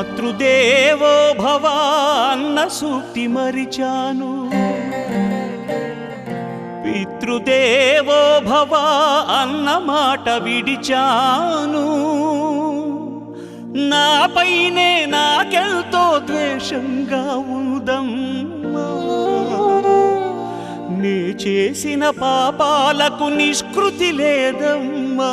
మాతృదేవో భవాన్న సూక్తి మరిచాను. పితృదేవో భవ అన్న మాట విడిచాను. నాపైనే నాకెళ్తో ద్వేషంగా ఉందమ్మా. నే చేసిన పాపాలకు నిష్కృతి లేదమ్మా.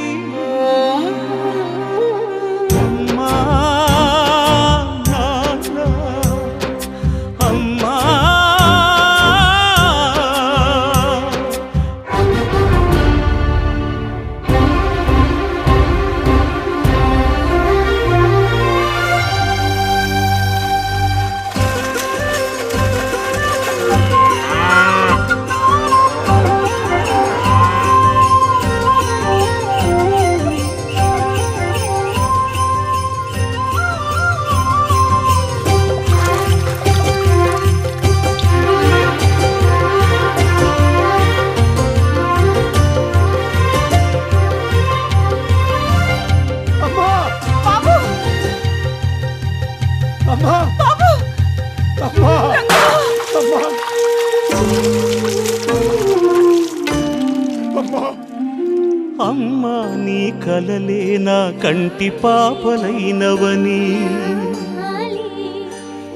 కలలే నా కంటి పాపలైనవని.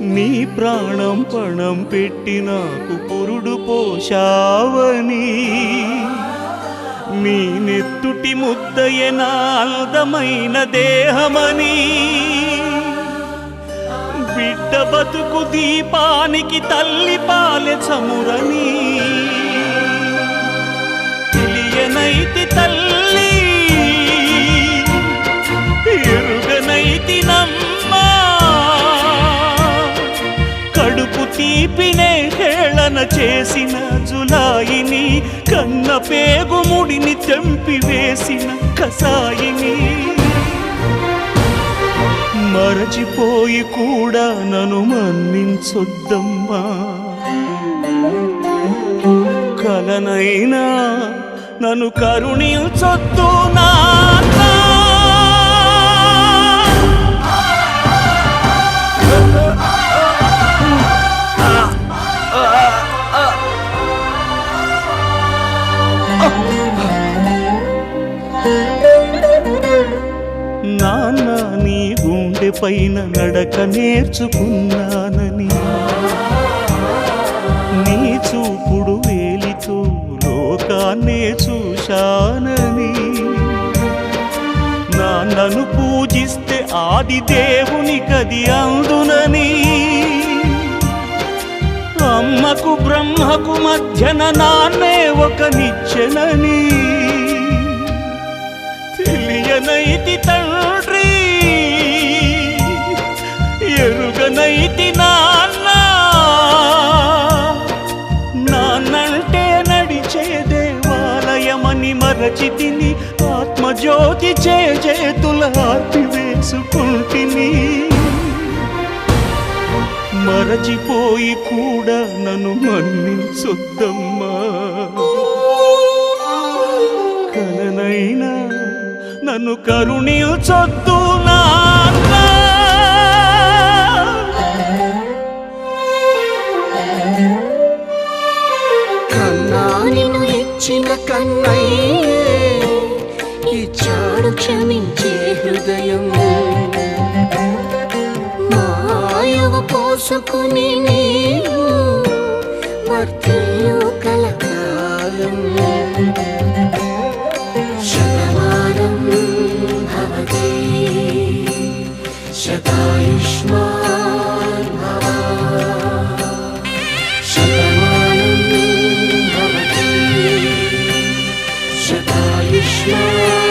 నీ ప్రాణం పణం పెట్టి నాకు పురుడు పోషావని నీ నెత్తుటి ముద్దయే నా అందమైన దేహమని. బిడ్డ బతుకు దీపానికి తల్లి పాలె చమురని. తెలియనైతి తల్లి హేళన చేసిన జులాయిని కన్న పేగుముడిని తెంపివేసిన కసాయిని. మరచిపోయి కూడా నన్ను మన్నించొద్దమ్మా. కలనైనా నన్ను కరుణించొద్దు నా పైన నడక నేర్చుకున్నానని. నీ చూపుడు వేలితో లోకాన్నే చూశానని. నాన్నను పూజిస్తే ఆది దేవుని కది అందునని. అమ్మకు బ్రహ్మకు మధ్యన నాన్నే ఒక నిచ్చెనని. తెలియనైతి తండ్రి ఎరుగనైతి నాన్న నాన్నంటే నడిచే దేవాలయమని మరచితిని ఆత్మజ్యోతి చేతుల వేసుకుంటిని. మరచిపోయి కూడా నన్ను మన్నించొద్దమ్మా. కలనైనా నన్ను కరుణించొద్దు. ఇచ్చిన కన్నయ్యే ఇచ్చాడు క్షమించే హృదయం. మాయవ పోసుకుని నీవు వర్తిల్లు కలకాలం శతమానం భవతి శతాయుష్మా Krishna